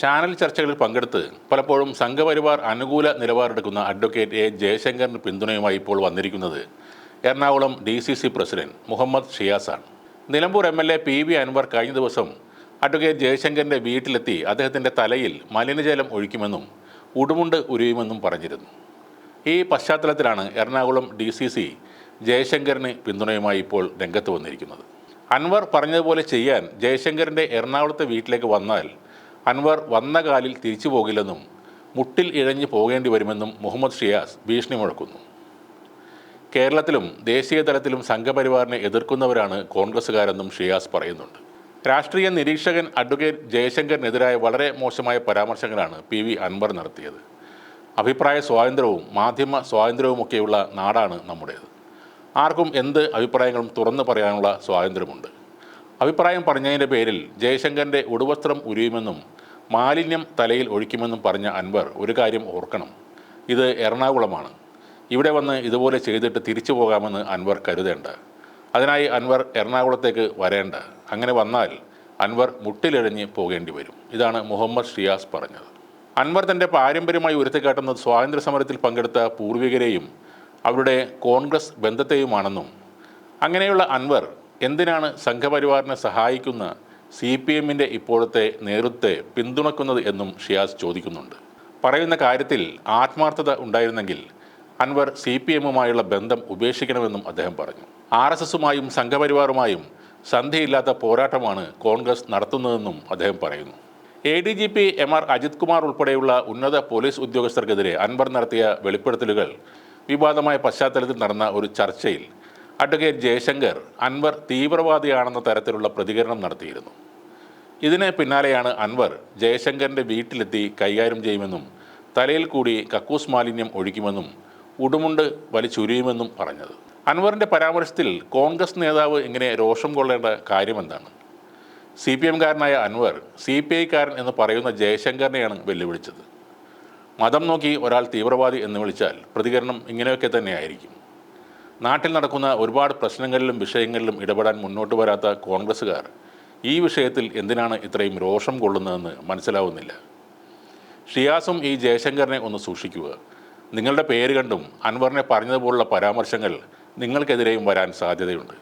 Channel ചർച്ചകളിൽ പങ്കെടുത്ത് പലപ്പോഴും സംഘപരിവാർ അനുകൂല നിലപാടെടുക്കുന്ന അഡ്വക്കേറ്റ് എ. ജയശങ്കറിന് പിന്തുണയുമായി ഇപ്പോൾ വന്നിരിക്കുന്നത് Ernakulam D C C president Muhammad ഷിയാസാണ്. Nilambur M L A P V Anvar കഴിഞ്ഞ ദിവസം അഡ്വക്കേറ്റ് ജയശങ്കറിന്റെ വീട്ടിലെത്തി അദ്ദേഹത്തിന്റെ തലയിൽ മലിനജലം ഒഴിക്കുമെന്നും ഉടുമുണ്ട് ഉരുയുമെന്നും പറഞ്ഞിരുന്നു. ഈ പശ്ചാത്തലത്തിലാണ് എറണാകുളം ഡി സി സി ജയശങ്കറിന് പിന്തുണയുമായി ഇപ്പോൾ രംഗത്ത് വന്നിരിക്കുന്നത്. അൻവർ പറഞ്ഞതുപോലെ ചെയ്യാൻ ജയശങ്കറിന്റെ എറണാകുളത്തെ വീട്ടിലേക്ക് വന്നാൽ അൻവർ വന്ന കാലിൽ തിരിച്ചു പോകില്ലെന്നും മുട്ടിൽ ഇഴഞ്ഞു പോകേണ്ടി വരുമെന്നും മുഹമ്മദ് ഷിയാസ് ഭീഷണി മുഴക്കുന്നു. കേരളത്തിലും ദേശീയ തലത്തിലും സംഘപരിവാറിനെ എതിർക്കുന്നവരാണ് കോൺഗ്രസ്സുകാരെന്നും ഷിയാസ് പറയുന്നുണ്ട്. രാഷ്ട്രീയ നിരീക്ഷകൻ അഡ്വക്കേറ്റ് ജയശങ്കറിനെതിരായ വളരെ മോശമായ പരാമർശങ്ങളാണ് പി വി അൻവർ നടത്തിയത്. അഭിപ്രായ സ്വാതന്ത്ര്യവും മാധ്യമ സ്വാതന്ത്ര്യവുമൊക്കെയുള്ള നാടാണ് നമ്മുടേത്. ആർക്കും എന്ത് അഭിപ്രായങ്ങളും തുറന്നു പറയാനുള്ള സ്വാതന്ത്ര്യമുണ്ട്. അഭിപ്രായം പറഞ്ഞതിന്റെ പേരിൽ ജയശങ്കറിന്റെ ഉടുവസ്ത്രം ഉരിയുമെന്നും മാലിന്യം തലയിൽ ഒഴിക്കുമെന്നും പറഞ്ഞ അൻവർ ഒരു കാര്യം ഓർക്കണം. ഇത് എറണാകുളമാണ്. ഇവിടെ വന്ന് ഇതുപോലെ ചെയ്തിട്ട് തിരിച്ചു പോകാമെന്ന് അൻവർ കരുതേണ്ട. അതിനായി അൻവർ എറണാകുളത്തേക്ക് വരേണ്ട. അങ്ങനെ വന്നാൽ അൻവർ മുട്ടിലിഴഞ്ഞ് പോകേണ്ടി വരും. ഇതാണ് മുഹമ്മദ് ഷിയാസ് പറഞ്ഞത്. അൻവർ തന്റെ പാരമ്പര്യമായി ഉയർത്തിക്കാട്ടുന്നത് സ്വാതന്ത്ര്യ സമരത്തിൽ പങ്കെടുത്ത പൂർവികരെയും അവരുടെ കോൺഗ്രസ് ബന്ധത്തെയുമാണെന്നും അങ്ങനെയുള്ള അൻവർ എന്തിനാണ് സംഘപരിവാറിനെ സഹായിക്കുന്ന സി പി എമ്മിന്റെ ഇപ്പോഴത്തെ നേതൃത്വത്തെ പിന്തുണക്കുന്നത് എന്നും ഷിയാസ് ചോദിക്കുന്നുണ്ട്. പറയുന്ന കാര്യത്തിൽ ആത്മാർത്ഥത ഉണ്ടായിരുന്നെങ്കിൽ അൻവർ സി പി എമ്മുമായുള്ള ബന്ധം ഉപേക്ഷിക്കണമെന്നും അദ്ദേഹം പറഞ്ഞു. ആർ എസ് എസുമായും സംഘപരിവാറുമായും സന്ധിയില്ലാത്ത പോരാട്ടമാണ് കോൺഗ്രസ് നടത്തുന്നതെന്നും അദ്ദേഹം പറയുന്നു. A D G P M R Ajith Kumar ഉൾപ്പെടെയുള്ള ഉന്നത പോലീസ് ഉദ്യോഗസ്ഥർക്കെതിരെ അൻവർ നടത്തിയ വെളിപ്പെടുത്തലുകൾ വിവാദമായ പശ്ചാത്തലത്തിൽ നടന്ന ഒരു ചർച്ചയിൽ അഡ്വക്കേറ്റ് ജയശങ്കർ അൻവർ തീവ്രവാദിയാണെന്ന തരത്തിലുള്ള പ്രതികരണം നടത്തിയിരുന്നു. ഇതിന് പിന്നാലെയാണ് അൻവർ ജയശങ്കറിന്റെ വീട്ടിലെത്തി കൈകാര്യം ചെയ്യുമെന്നും തലയിൽ കൂടി കക്കൂസ് മാലിന്യം ഒഴിക്കുമെന്നും ഉടുമുണ്ട് വലിച്ചുരിയുമെന്നും പറഞ്ഞത്. അൻവറിന്റെ പരാമർശത്തിൽ കോൺഗ്രസ് നേതാവ് ഇങ്ങനെ രോഷം കൊള്ളേണ്ട കാര്യമെന്താണ്? സി പി എംകാരനായ അൻവർ സി പി ഐക്കാരൻ എന്ന് പറയുന്ന ജയശങ്കറിനെയാണ് വെല്ലുവിളിച്ചത്. മതം നോക്കി ഒരാൾ തീവ്രവാദി എന്ന് വിളിച്ചാൽ പ്രതികരണം ഇങ്ങനെയൊക്കെ തന്നെയായിരിക്കും. നാട്ടിൽ നടക്കുന്ന ഒരുപാട് പ്രശ്നങ്ങളിലും വിഷയങ്ങളിലും ഇടപെടാൻ മുന്നോട്ട് വരാത്ത കോൺഗ്രസ്സുകാർ ഈ വിഷയത്തിൽ എന്തിനാണ് ഇത്രയും രോഷം കൊള്ളുന്നതെന്ന് മനസ്സിലാവുന്നില്ല. ഷിയാസും ഈ ജയശങ്കറിനെ ഒന്ന് സൂക്ഷിക്കുക. നിങ്ങളുടെ പേര് കണ്ടും അൻവറിനെ പറഞ്ഞതുപോലുള്ള പരാമർശങ്ങൾ നിങ്ങൾക്കെതിരെയും വരാൻ സാധ്യതയുണ്ട്.